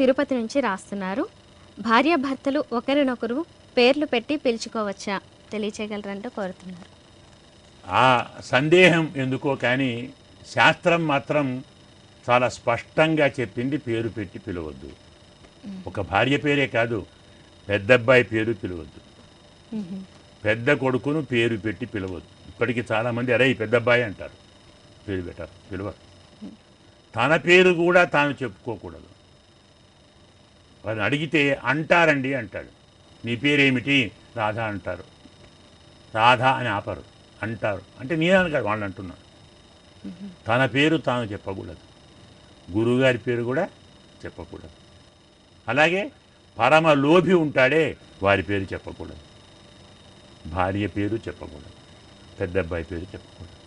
తిరుపతి నుంచి రాస్తున్నారు. భార్యాభర్తలు ఒకరినొకరు పేర్లు పెట్టి పిలుచుకోవచ్చా తెలియచేయగలరంటూ కోరుతున్నారు. ఆ సందేహం ఎందుకో కానీ శాస్త్రం మాత్రం చాలా స్పష్టంగా చెప్పింది పేరు పెట్టి పిలవద్దు. ఒక భార్య పేరే కాదు పెద్దబ్బాయి పేరు పిలవద్దు. పెద్ద కొడుకును పేరు పెట్టి పిలవద్దు. ఇప్పటికీ చాలామంది అరే పెద్దబ్బాయి అంటారు. పేరు పెట్టారు పిలవరు తన పేరు కూడా తాను చెప్పుకోకూడదు. వారిని అడిగితే అంటారండి అంటాడు. నీ పేరేమిటి? రాధ అంటారు. రాధ అని ఆపరు అంటారు. అంటే నేనని కాదు వాళ్ళు అంటున్నాడు తన పేరు తాను చెప్పకూడదు. గురువుగారి పేరు కూడా చెప్పకూడదు. అలాగే పరమ లోభి ఉంటాడే వారి పేరు చెప్పకూడదు. భార్య పేరు చెప్పకూడదు. పెద్ద అబ్బాయి పేరు చెప్పకూడదు.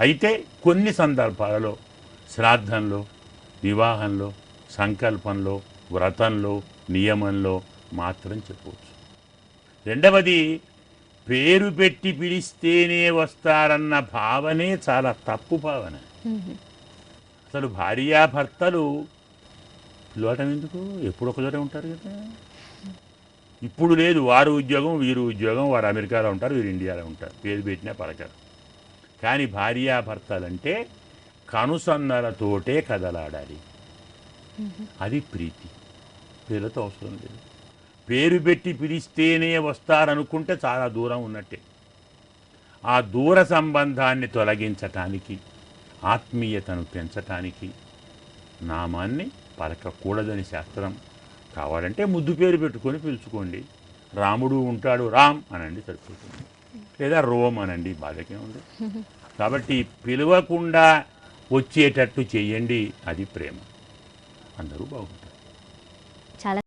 అయితే కొన్ని సందర్భాలలో శ్రాద్ధంలో వివాహంలో సంకల్పంలో వ్రతంలో నియమంలో మాత్రం చెప్పవచ్చు. రెండవది పేరు పెట్టి పిలిస్తేనే వస్తారన్న భావనే చాలా తప్పు భావన. అసలు భార్యాభర్తలు పిలవటం ఎందుకు ఎప్పుడు ఒకచోటే ఉంటారు కదా. ఇప్పుడు లేదు వారు ఉద్యోగం వీరు ఉద్యోగం వారు అమెరికాలో ఉంటారు వీరు ఇండియాలో ఉంటారు. పేరు పెట్టినా పలకరు. కానీ భార్యాభర్తలంటే కనుసన్నలతోటే కదలాడాలి. అది ప్రీతి. పేర్లతో అవసరం లేదు. పేరు పెట్టి పిలిస్తేనే వస్తారనుకుంటే చాలా దూరం ఉన్నట్టే. ఆ దూర సంబంధాన్ని తొలగించటానికి ఆత్మీయతను పెంచటానికి నామాన్ని పలకకూడదని శాస్త్రం. కావాలంటే ముద్దు పేరు పెట్టుకొని పిలుచుకోండి. రాముడు ఉంటాడు రామ్ అనండి సరిపోతుంది. లేదా రోమ్ అనండి బాధకే ఉంది. కాబట్టి పిలవకుండా వచ్చేటట్టు చేయండి అది ప్రేమ. అందరూ బాగుంటారు. చాలా